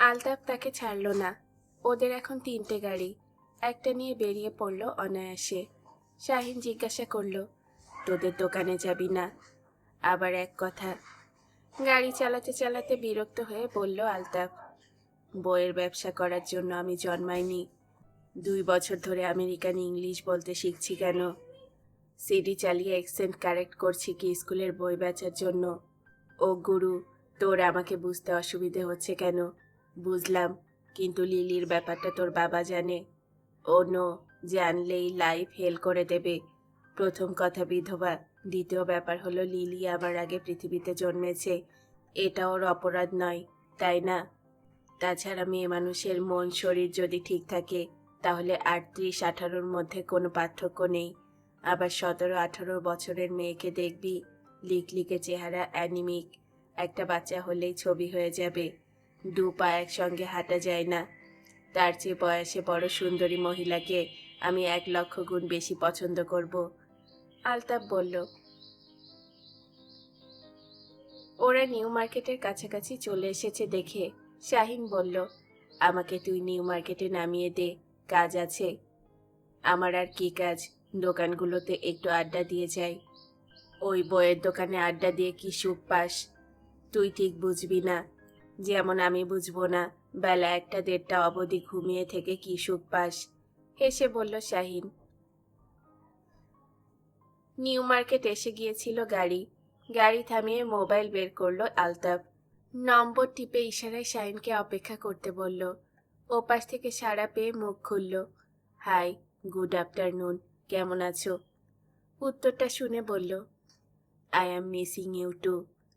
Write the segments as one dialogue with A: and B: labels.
A: আলতাফ তাকে ছাড়ল না। ওদের এখন তিনটে গাড়ি। একটা নিয়ে বেরিয়ে পড়ল অনায়াসে। শাহিন জিজ্ঞাসা করল, তোদের দোকানে যাবি না? আবার এক কথা, গাড়ি চালাতে চালাতে বিরক্ত হয়ে বলল আলতাফ, বইয়ের ব্যবসা করার জন্য আমি জন্মাইনি। দুই বছর ধরে আমেরিকান ইংলিশ বলতে শিখছি কেন? সিডি চালিয়ে এক্সেন্ট কারেক্ট করছি কি স্কুলের বই বেচার জন্য? ও গুরু, তোর আমাকে বুঝতে অসুবিধে হচ্ছে কেন? বুঝলাম, কিন্তু লিলির ব্যাপারটা তোর বাবা জানে। ও নো, জানলেই লাইফ হেল করে দেবে। প্রথম কথা বিধবা, দ্বিতীয় ব্যাপার হলো লিলি আমার আগে পৃথিবীতে জন্মেছে। এটা ওর অপরাধ নয়, তাই না? তাছাড়া মেয়ে মানুষের মন, শরীর যদি ঠিক থাকে, তাহলে আটত্রিশ আঠারোর মধ্যে কোনো পার্থক্য নেই। আবার সতেরো আঠারো বছরের মেয়েকে দেখবি, লিকলিকে চেহারা অ্যানিমিক। একটা বাচ্চা হলেই ছবি হয়ে যাবে। দু পা একসঙ্গে হাঁটা যায় না। তার চেয়ে বয়সে বড় সুন্দরী মহিলাকে আমি এক লক্ষ গুণ বেশি পছন্দ করব। আলতাফ বলল, ওরা নিউ মার্কেটের কাছাকাছি চলে এসেছে দেখে। শাহিন বলল, আমাকে তুই নিউ মার্কেটে নামিয়ে দে, কাজ আছে। আমার আর কি কাজ? দোকানগুলোতে একটু আড্ডা দিয়ে যাই। ওই বইয়ের দোকানে আড্ডা দিয়ে কি সুখ পাস? তুই ঠিক বুঝবি না। যেমন আমি বুঝব না, বেলা একটা দেড়টা অবধি ঘুমিয়ে থেকে কি সুখ পাস? হেসে বলল শাহিন। নিউ মার্কেট এসে গিয়েছিল গাড়ি। গাড়ি থামিয়ে মোবাইল বের করল আলতাফ। নম্বর টিপে ইশারায় শাহিনকে অপেক্ষা করতে বলল। ওপাশ থেকে সাড়া পেয়ে মুখ খুলল। হাই, গুড আফটারনুন, কেমন আছো? উত্তরটা শুনে বলল I am missing you too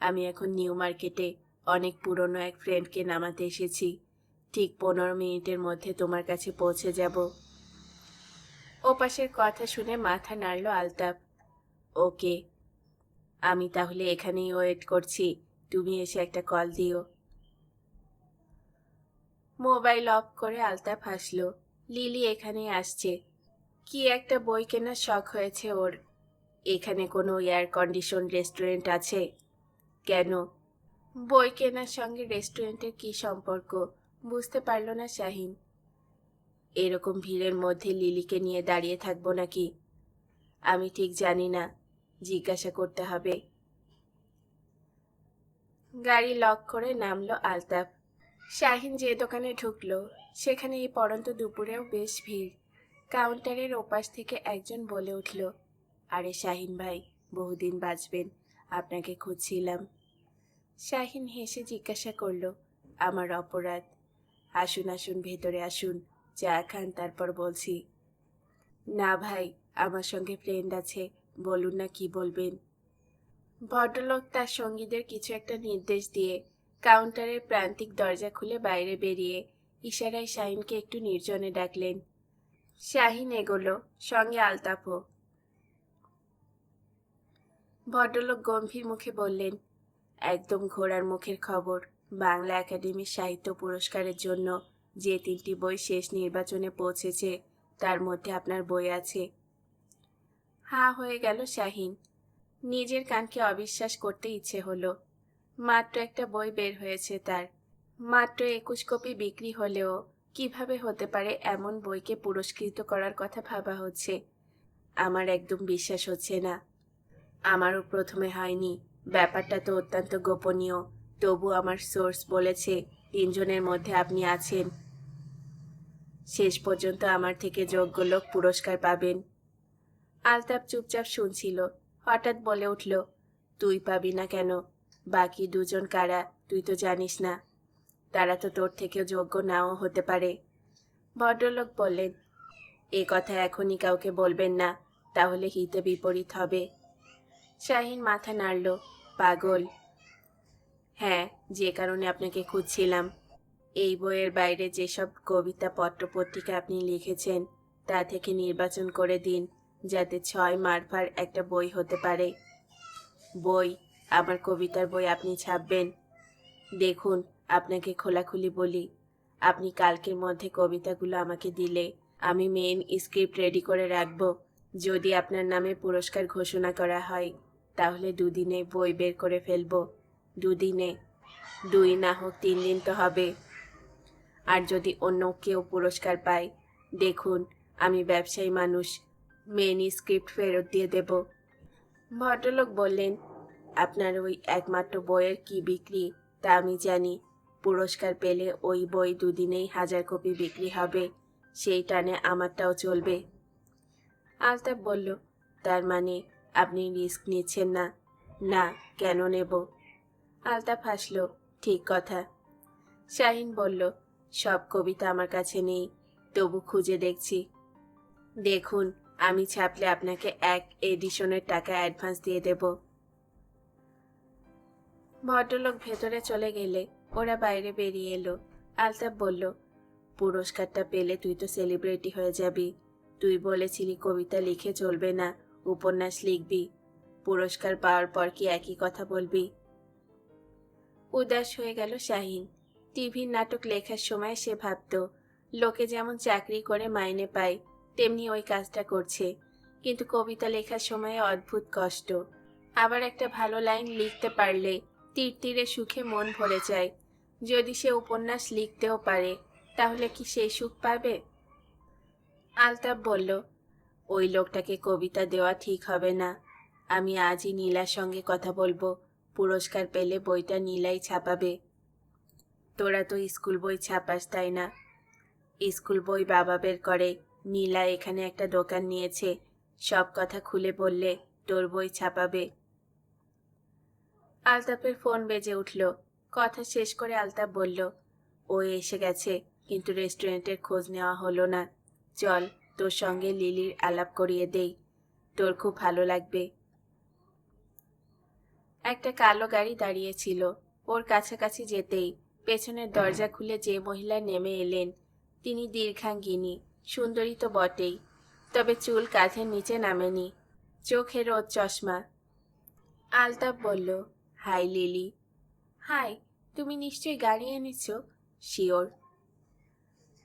A: আমি এখন নিউ মার্কেটে। অনেক পুরনো এক ফ্রেন্ডকে নামাতে এসেছি। ঠিক পনেরো মিনিটের মধ্যে তোমার কাছে পৌঁছে যাব। ওপাশের কথা শুনে মাথা নাড়ল আলতাফ। ওকে, আমি তাহলে এখানেই ওয়েট করছি। তুমি এসে একটা কল দিও। মোবাইল অফ করে আলতাফ হাসলো। লিলি এখানে আসছে। কি একটা বই কেনার শখ হয়েছে ওর। এখানে কোনো এয়ার কন্ডিশন রেস্টুরেন্ট আছে? কেন? বই কেনার সঙ্গে রেস্টুরেন্টের কি সম্পর্ক? বুঝতে পারল না শাহিন। এরকম ভিড়ের মধ্যে লিলিকে নিয়ে দাঁড়িয়ে থাকব নাকি? আমি ঠিক জানি না, জিজ্ঞাসা করতে হবে। গাড়ি লক করে নামলো আলতাফ। শাহিন যে দোকানে ঢুকলো, সেখানে এই পরন্ত দুপুরেও বেশ ভিড়। কাউন্টারের ওপাশ থেকে একজন বলে উঠল, আরে শাহিন ভাই, বহুদিন বাঁচবেন, আপনাকে খুঁজছিলাম। শাহিন হেসে জিজ্ঞাসা করল, আমার অপরাধ। আসুন আসুন, ভেতরে আসুন। চা খান, তারপর বলছি, না ভাই, আমার সঙ্গে ফ্রেন্ড আছে, বলুন না কি বলবেন? ভদ্রলোক তার সঙ্গীদের কিছু একটা নির্দেশ দিয়ে কাউন্টারের প্রান্তিক দরজা খুলে বাইরে বেরিয়ে ইশারায় শাহিনকে একটু নির্জনে ডাকলেন। শাহিন এগোলো, সঙ্গে আলতাফও। ভদ্রলোক গম্ভীর মুখে বললেন একদম ঘোড়ার মুখের খবর। বাংলা একাডেমি সাহিত্য পুরস্কারের জন্য যে তিনটি বই শেষ নির্বাচনে পৌঁছেছে, তার মধ্যে আপনার বই আছে। হা, হয়ে গেল শাহিন। নিজের কানকে অবিশ্বাস করতে ইচ্ছে হলো। মাত্র একটা বই বের হয়েছে তার। মাত্র একুশ কপি বিক্রি হলেও কীভাবে হতে পারে এমন বইকে পুরস্কৃত করার কথা ভাবা হচ্ছে? আমার একদম বিশ্বাস হচ্ছে না। আমারও প্রথমে হয়নি। ব্যাপারটা তো অত্যন্ত গোপনীয়। তবু আমার সোর্স বলেছে, তিনজনের মধ্যে আপনি আছেন। শেষ পর্যন্ত আমার থেকে যোগ্য লোক পুরস্কার পাবেন। আলতাপ চুপচাপ শুনছিল, হঠাৎ বলে উঠল, তুই পাবি না কেন? বাকি দুজন কারা? তুই তো জানিস না। তারা তো তোর থেকেও যোগ্য নাও হতে পারে। ভদ্রলোক বললেন, এ কথা এখনই কাউকে বলবেন না, তাহলে হিতে বিপরীত হবে। শাহিন মাথা নাড়ল পাগল। হ্যাঁ যে কারণে আপনাকে খুঁজছিলাম। এই বইয়ের বাইরে যেসব কবিতা পত্রপত্রিকা আপনি লিখেছেন, তা থেকে নির্বাচন করে দিন, যাতে ছয় মারফার একটা বই হতে পারে। বই, আমার কবিতার বই আপনি ছাপবেন। দেখুন, আপনাকে খোলাখুলি বলি, আপনি কালকের মধ্যে কবিতাগুলো আমাকে দিলে, আমি মেন স্ক্রিপ্ট রেডি করে রাখব, যদি আপনার নামে পুরস্কার ঘোষণা করা হয়। তাহলে দুদিনে বই বের করে ফেলব। দুদিনে। দুই না হোক তিন দিন তো হবে। আর যদি অন্য কেউ পুরস্কার পায়, দেখুন, আমি ব্যবসায়ী মানুষ মেনি স্ক্রিপ্ট ফেরত দিয়ে দেব। ভদ্রলোক বললেন, আপনার ওই একমাত্র বইয়ের কি বিক্রি, তা আমি জানি। পুরস্কার পেলে ওই বই দুদিনেই হাজার কপি বিক্রি হবে। সেই টানে আমারটাও চলবে। আলতাফ বলল, তার মানে আপনি রিস্ক নিচ্ছেন না। না, কেন নেব? আলতাফ হাসল ঠিক কথা। শাহিন বলল, সব কবিতা আমার কাছে নেই, তবু খুঁজে দেখছি। দেখুন, আমি ছাপলে আপনাকে এক এডিশনের টাকা অ্যাডভান্স দিয়ে দেব। ভদ্রলোক ভেতরে চলে গেলে ওরা বাইরে বেরিয়ে এলো। আলতাফ বলল, পুরস্কারটা পেলে তুই তো সেলিব্রিটি হয়ে যাবি। তুই বলেছিলি কবিতা লিখে চলবে না। উপন্যাস লিখবি। পুরস্কার পাওয়ার পর কি একই কথা বলবি? উদাস হয়ে গেল শাহিন। টিভির নাটক লেখার সময় সে ভাবত, লোকে যেমন চাকরি করে মাইনে পায়, তেমনি ওই কাজটা করছে। কিন্তু কবিতা লেখার সময় অদ্ভুত কষ্ট। আবার একটা ভালো লাইন লিখতে পারলে তীর তীরে সুখে মন ভরে যায়। যদি সে উপন্যাস লিখতেও পারে, তাহলে কি সেই সুখ পাবে? আলতাফ বলল ওই লোকটাকে কবিতা দেওয়া ঠিক হবে না। আমি আজই নীলার সঙ্গে কথা বলব। পুরস্কার পেলে বইটা নীলাই ছাপাবে। তোরা তো স্কুল বই ছাপাস, তাই না? স্কুল বই বাবা বের করে। নীলা এখানে একটা দোকান নিয়েছে। সব কথা খুলে বললে তোর বই ছাপাবে। আলতাফের ফোন বেজে উঠল। কথা শেষ করে আলতাফ বলল ও এসে গেছে, কিন্তু রেস্টুরেন্টের খোঁজ নেওয়া হলো না। চল তোর সঙ্গে লিলির আলাপ করিয়ে দেই। তোর খুব ভালো লাগবে। একটা কালো গাড়ি দাঁড়িয়েছিল ওর কাছাকাছি যেতেই পেছনের দরজা খুলে যে মহিলা নেমে এলেন, তিনি দীর্ঘাঙ্গিনী, সুন্দরী তো বটেই, তবে চুল কাঁধের নিচে নামেনি, চোখে রোদ চশমা। আলতাফ বলল, হাই লিলি। হাই, তুমি নিশ্চয়ই গাড়ি এনেছো? শিওর।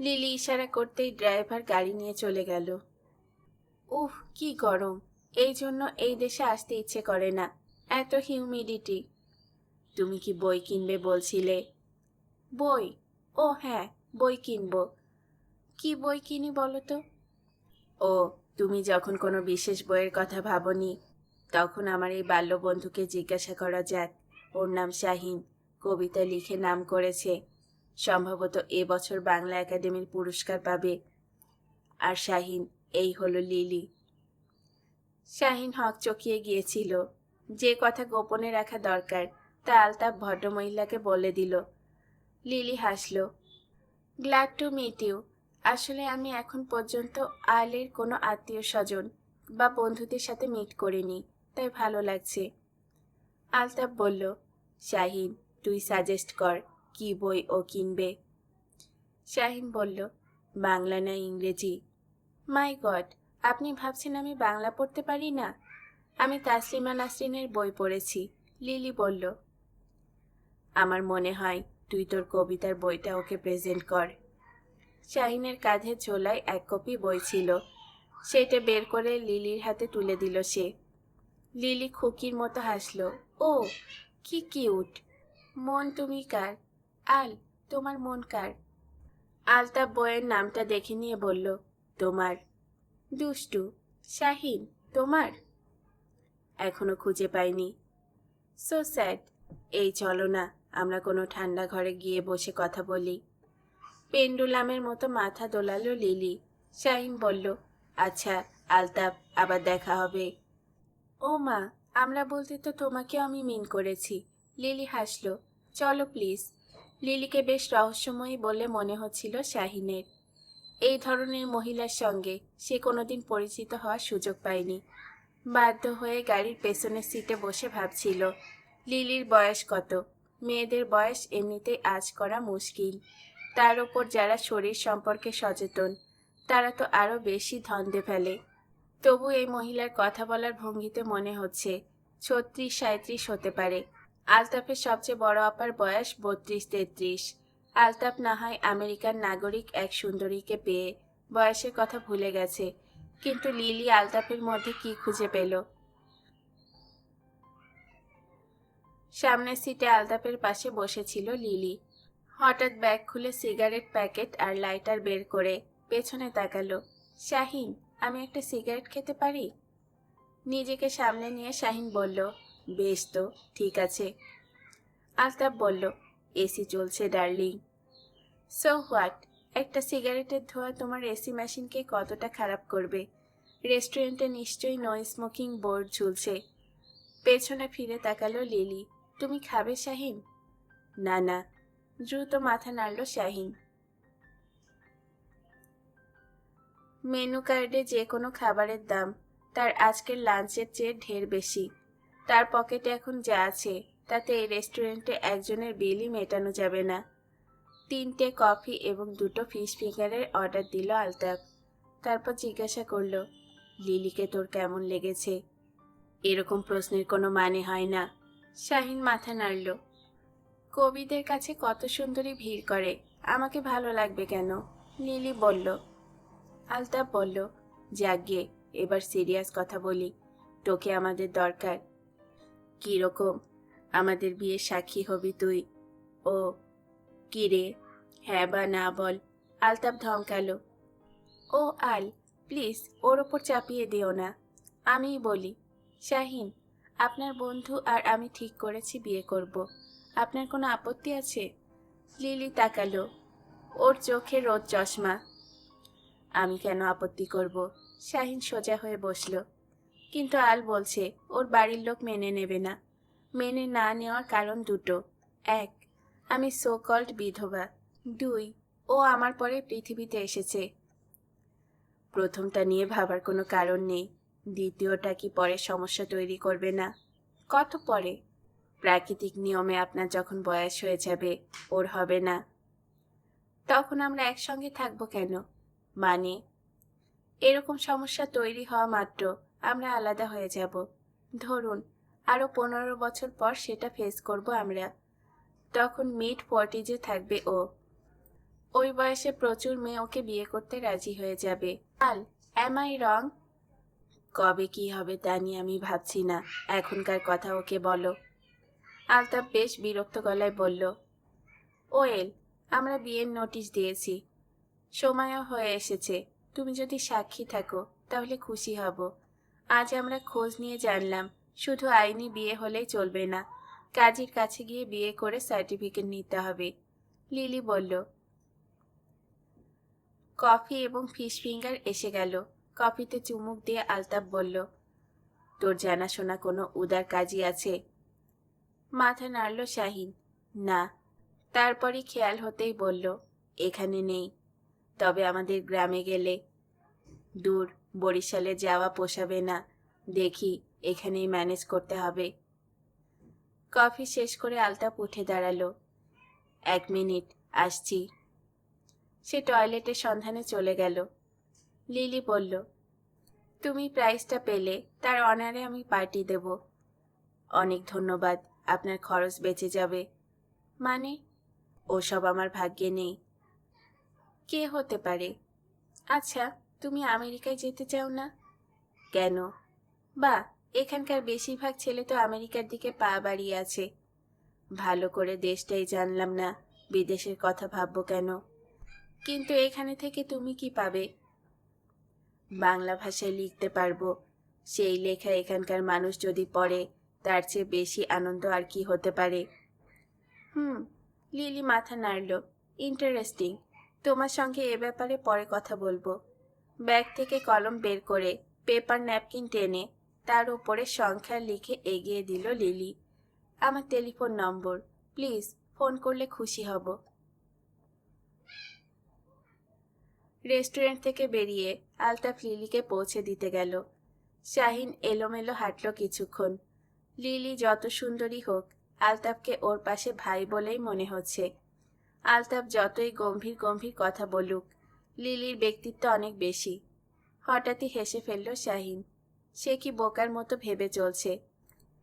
A: লিলি ইশারা করতেই ড্রাইভার গাড়ি নিয়ে চলে গেল। উহ কি গরম। এই জন্য এই দেশে আসতে ইচ্ছে করে না। এত হিউমিডিটি। তুমি কি বই কিনবে বলছিলে? বই? ও হ্যাঁ বই কিনবো। কি বই কিনি বলো তো? ও, তুমি যখন কোনো বিশেষ বইয়ের কথা ভাবনি, তখন আমার এই বাল্যবন্ধুকে জিজ্ঞাসা করা যাক। ওর নাম শাহিন। কবিতা লিখে নাম করেছে। সম্ভবত এবছর বাংলা একাডেমির পুরস্কার পাবে। আর শাহিন, এই হলো লিলি। শাহিন হক চকিয়ে গিয়েছিল। যে কথা গোপনে রাখা দরকার, তা আলতাফ ভদ্রমহিলাকে বলে দিল। লিলি হাসল গ্ল্যাড টু মিট ইউ আসলে আমি এখন পর্যন্ত আলের কোনো আত্মীয় স্বজন বা বন্ধুদের সাথে মিট করিনি, তাই ভালো লাগছে। আলতাফ বলল, শাহিন, তুই সাজেস্ট কর কি বই ও কিনবে? শাহিন বলল, বাংলা না ইংরেজি? মাই গড, আপনি ভাবছেন আমি বাংলা পড়তে পারি না? আমি তাসলিমা নাসরিনের বই পড়েছি। লিলি বলল, আমার মনে হয় তুই তোর কবিতার বইটা ওকে প্রেজেন্ট কর। শাহিনের কাঁধে ঝোলায় এক কপি বই ছিল। সেটা বের করে লিলির হাতে তুলে দিল সে। লিলি খুকির মতো হাসলো, ও, কি কিউট। মন তুমি কার? আল, তোমার মন কার? আলতাফ বইয়ের নামটা দেখে নিয়ে বলল, তোমার। দুষ্টু, শাহিন, তোমার? এখনও খুঁজে পাইনি। সো স্যাড এই চলো না, আমরা কোনো ঠান্ডা ঘরে গিয়ে বসে কথা বলি। পেন্ডুলামের মতো মাথা দোলালো লিলি। শাহিন বলল আচ্ছা আলতাফ, আবার দেখা হবে। ও মা, আমরা বলতে তো তোমাকেও আমি মিন করেছি। লিলি হাসলো, চলো প্লিজ লিলিকে বেশ রহস্যময়ী বলে মনে হচ্ছিল শাহিনের। এই ধরনের মহিলার সঙ্গে সে কোনোদিন পরিচিত হওয়ার সুযোগ পায়নি। বাধ্য হয়ে গাড়ির পেছনের সিটে বসে ভাবছিল, লিলির বয়স কত? মেয়েদের বয়স এমনিতেই আজ করা মুশকিল। তার ওপর যারা শরীর সম্পর্কে সচেতন, তারা তো আরও বেশি ধন্দে ফেলে। তবু এই মহিলার কথা বলার ভঙ্গিতে মনে হচ্ছে ছত্রিশ সাঁত্রিশ হতে পারে। আলতাফের সবচেয়ে বড় আপার বয়স বত্রিশ, তেত্রিশ। আলতাফ না হয় আমেরিকার নাগরিক, এক সুন্দরীকে পেয়ে বয়সের কথা ভুলে গেছে। কিন্তু লিলি আলতাফের মধ্যে কি খুঁজে পেল? সামনের সিটে আলতাফের পাশে বসেছিল লিলি। হঠাৎ ব্যাগ খুলে সিগারেট প্যাকেট আর লাইটার বের করে পেছনে তাকালো। শাহিন, আমি একটা সিগারেট খেতে পারি? নিজেকে সামনে নিয়ে শাহিন বলল বেশ তো, ঠিক আছে। আলতাফ বলল, এসি চলছে, ডার্লিং। সো হোয়াট একটা সিগারেটের ধোঁয়া তোমার এসি মেশিনকে কতটা খারাপ করবে? রেস্টুরেন্টে নিশ্চয়ই নো স্মোকিং বোর্ড ঝুলছে। পেছনে ফিরে তাকালো লিলি। তুমি খাবে, শাহিন? না না। দ্রুত মাথা নাড়ল শাহিন। মেনু কার্ডে যে কোনো খাবারের দাম। তার আজকের লাঞ্চের চেয়ে ঢের বেশি। তার পকেটে এখন যা আছে, তাতে এই রেস্টুরেন্টে একজনের বিলই মেটানো যাবে না। তিনটে কফি এবং দুটো ফিশ ফিঙ্গারের অর্ডার দিল আলতাফ। তারপর জিজ্ঞাসা করল, লিলিকে তোর কেমন লেগেছে? এরকম প্রশ্নের কোনো মানে হয় না। শাহিন মাথা নাড়ল, কবিদের কাছে কত সুন্দরী ভিড় করে, আমাকে ভালো লাগবে কেন? লিলি বলল, আলতাফ বলল যাগে এবার সিরিয়াস কথা বলি, তোকে আমাদের দরকার। রকম আমাদের বিয়ের সাক্ষী হবি তুই। ও, কি রে? হ্যাঁ বা না বল। আলতাফ ধমকালো। ও, আল, প্লিজ ওর ওপর চাপিয়ে দিও না। আমিই বলি, শাহিন, আপনার বন্ধু আর আমি ঠিক করেছি বিয়ে করব। আপনার কোনো আপত্তি আছে? লিলি তাকালো। ওর চোখে রোদ চশমা। আমি কেন আপত্তি করব? শাহিন সোজা হয়ে বসল। কিন্তু আল বলছে, ওর বাড়ির লোক মেনে নেবে না। মেনে না নেওয়ার কারণ দুটো। এক, আমি সো কল্ড বিধবা। দুই, ও আমার পরে পৃথিবীতে এসেছে। প্রথমটা নিয়ে ভাবার কোনো কারণ নেই। দ্বিতীয়টা কি পরে সমস্যা তৈরি করবে না? কত পরে? প্রাকৃতিক নিয়মে আপনার যখন বয়স হয়ে যাবে, ওর হবে না। তখন আমরা একসঙ্গে থাকব কেন? মানে? এরকম সমস্যা তৈরি হওয়া মাত্র। আমরা আলাদা হয়ে যাব। ধরুন আরও পনেরো বছর পর সেটা ফেস করব আমরা। তখন মিড ফর্টিজে থাকবে ও। ওই বয়সে প্রচুর মেয়ে ওকে বিয়ে করতে রাজি হয়ে যাবে। আল অ্যাম আই রং কবে কি হবে তা নিয়ে আমি ভাবছি না, এখনকার কথা ওকে বলো। আলতাফ বেশ বিরক্ত গলায় বলল, ওয়েল, আমরা বিয়ের নোটিশ দিয়েছি। সময়ও হয়ে এসেছে। তুমি যদি সাক্ষী থাকো, তাহলে খুশি হব। আজ আমরা খোঁজ নিয়ে জানলাম, শুধু আইনি বিয়ে হলেই চলবে না। কাজীর কাছে গিয়ে বিয়ে করে সার্টিফিকেট নিতে হবে। লিলি বলল, কফি এবং ফিশ ফিঙ্গার এসে গেল। কফিতে চুমুক দিয়ে আলতাফ বলল, তোর জানাশোনা কোনো উদার কাজই আছে? মাথা নাড়ল শাহিন, না। তারপরই খেয়াল হতেই বলল, এখানে নেই। তবে আমাদের গ্রামে গেলে দূর, বরিশালে যাওয়া পোষাবে না। দেখি, এখানেই ম্যানেজ করতে হবে। কফি শেষ করে আলতাপ উঠে দাঁড়াল। এক মিনিট, আসছি। সে টয়লেটের সন্ধানে চলে গেল। লিলি বলল, তুমি প্রাইজটা পেলে, তার অনারে আমি পার্টি দেব। অনেক ধন্যবাদ, আপনার খরচ বেঁচে যাবে। মানে ওসব আমার ভাগ্যে নেই। কে হতে পারে? আচ্ছা তুমি আমেরিকায় যেতে চাও না? কেন? বা, এখানকার বেশিরভাগ ছেলে তো আমেরিকার দিকে পা বাড়িয়ে আছে। ভালো করে দেশটাই জানলাম না, বিদেশের কথা ভাববো কেন? কিন্তু এখানে থেকে তুমি কি পাবে? বাংলা ভাষায় লিখতে পারব। সেই লেখা এখানকার মানুষ যদি পড়ে, তার চেয়ে বেশি আনন্দ আর কি হতে পারে? হুম, লিলি মাথা নাড়ল। ইন্টারেস্টিং। তোমার সঙ্গে এ ব্যাপারে পরে কথা বলব। ব্যাগ থেকে কলম বের করে পেপার ন্যাপকিন টেনে তার উপরে সংখ্যা লিখে এগিয়ে দিল লিলি। আমার টেলিফোন নম্বর, প্লিজ ফোন করলে খুশি হব। রেস্টুরেন্ট থেকে বেরিয়ে আলতাফ লিলিকে পৌঁছে দিতে গেল। শাহিন এলোমেলো হাঁটল কিছুক্ষণ। লিলি যত সুন্দরী হোক, আলতাফকে ওর পাশে ভাই বলেই মনে হচ্ছে। আলতাফ যতই গম্ভীর গম্ভীর কথা বলুক লিলির ব্যক্তিত্ব অনেক বেশি। হঠাৎই হেসে ফেলল শাহিন। সে কি বোকার মতো ভেবে চলছে।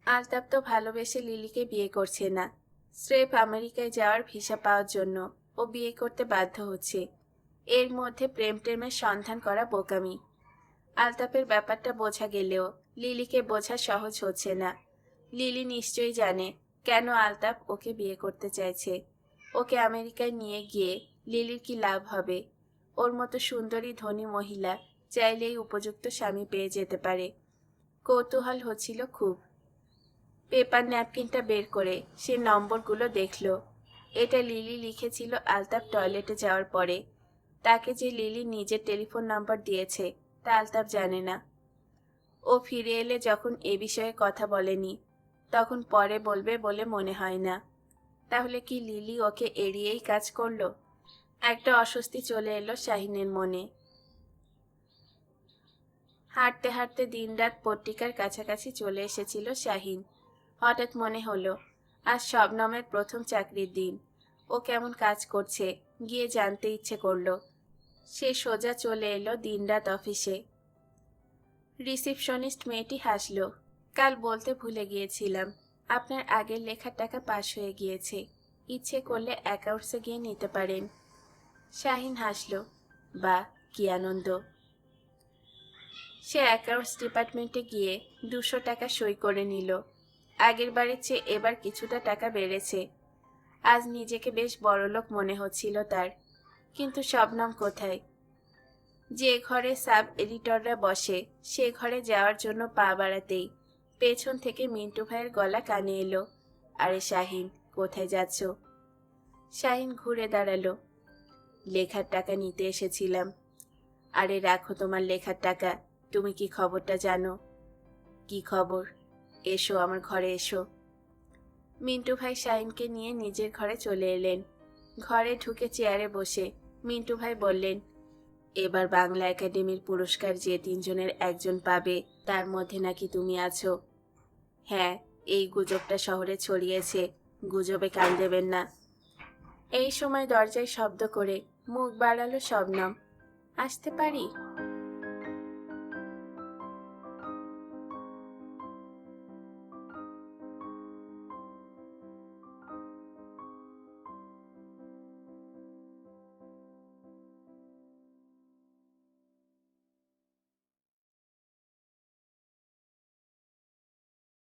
A: আলতাপ তো ভালোবেসে লিলিকে বিয়ে করছে না। স্রেফ আমেরিকায় যাওয়ার ভিসা পাওয়ার জন্য ও বিয়ে করতে বাধ্য হচ্ছে। এর মধ্যে প্রেম টেমের সন্ধান করা বোকামি। আলতাপের ব্যাপারটা বোঝা গেলেও লিলিকে বোঝা সহজ হচ্ছে না। লিলি নিশ্চয়ই জানে কেন আলতাপ ওকে বিয়ে করতে চাইছে। ওকে আমেরিকায় নিয়ে গিয়ে লিলির কি লাভ হবে? ওর মতো সুন্দরী ধনী মহিলা চাইলেই উপযুক্ত স্বামী পেয়ে যেতে পারে। কৌতূহল হচ্ছিল খুব। পেপার ন্যাপকিনটা বের করে সে নম্বরগুলো দেখল। এটা লিলি লিখেছিল আলতাপ টয়লেটে যাওয়ার পরে। তাকে যে লিলি নিজের টেলিফোন নাম্বার দিয়েছে, তা আলতাপ জানে না। ও ফিরে এলে যখন এ বিষয়ে কথা বলেনি, তখন পরে বলবে বলে মনে হয় না। তাহলে কি লিলি ওকে এড়িয়েই কাজ করল? একটা অস্বস্তি চলে এলো শাহিনের মনে। হাঁটতে হাঁটতে দিনরাত পত্রিকার কাছাকাছি চলে এসেছিল শাহিন। হঠাৎ মনে হলো, আজ শবনমের প্রথম চাকরির দিন। ও কেমন কাজ করছে, গিয়ে জানতে ইচ্ছে করল। সে সোজা চলে এলো দিনরাত অফিসে। রিসিপশনিস্ট মেয়েটি হাসলো, কাল বলতে ভুলে গিয়েছিলাম, আপনার আগের লেখার টাকা পাশ হয়ে গিয়েছে। ইচ্ছে করলে অ্যাকাউন্টসে গিয়ে নিতে পারেন। শাহিন হাসলো, বা, কি আনন্দ? সে অ্যাকাউন্টস ডিপার্টমেন্টে গিয়ে দুশো টাকা সই করে নিল। আগের বারের চেয়ে এবার কিছুটা টাকা বেড়েছে। আজ নিজেকে বেশ বড়লোক মনে হচ্ছিল তার। কিন্তু শবনম কোথায়? যে ঘরে সাব এডিটররা বসে, সে ঘরে যাওয়ার জন্য পা বাড়াতেই পেছন থেকে মিন্টু ভাইয়ের গলা কানে এলো, আরে শাহিন, কোথায় যাচ্ছ? শাহিন ঘুরে দাঁড়াল। লেখার টাকা নিতে এসেছিলাম। আরে রাখো তোমার লেখার টাকা, তুমি কি খবরটা জানো? কি খবর? এসো, আমার ঘরে এসো। মিন্টু ভাই শাহিনকে নিয়ে নিজের ঘরে চলে এলেন। ঘরে ঢুকে চেয়ারে বসে মিন্টু ভাই বললেন, এবার বাংলা একাডেমির পুরস্কার যে তিনজনের একজন পাবে, তার মধ্যে নাকি তুমি আছো? হ্যাঁ এই গুজবটা শহরে ছড়িয়েছে, গুজবে কান দেবেন না। এই সময় দরজায় শব্দ করে মুখ বাড়ালো শবনম। আসতে পারি?